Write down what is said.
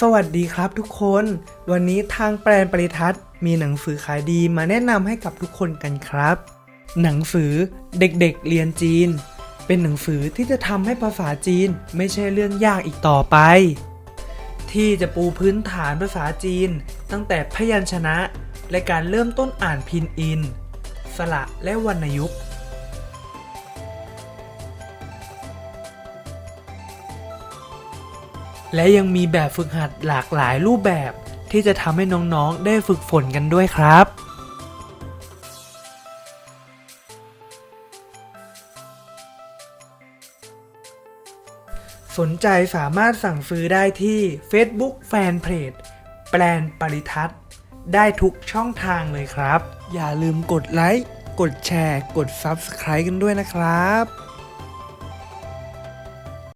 สวัสดีครับทุกคน วันนี้ทางแปลนปริทัศน์มีหนังสือขายดีมาแนะนำให้กับทุกคนกันครับ หนังสือเด็กๆเรียนจีน เป็นหนังสือที่จะทำให้ภาษาจีนไม่ใช่เรื่องยากอีกต่อไป ที่จะปูพื้นฐานภาษาจีน ตั้งแต่พยัญชนะ และการเริ่มต้นอ่านพินอิน สระและวรรณยุกต์ และยังมีแบบฝึกหัดหลากหลายรูปแบบที่จะทำให้น้องๆ ได้ฝึกฝนกันด้วยครับสนใจสามารถสั่งซื้อได้ที่ Facebook Fanpage แปลนปริทัศน์ได้ทุกช่องทางเลยครับ อย่าลืมกดไลค์ กดแชร์ กด Subscribe กันด้วยนะครับ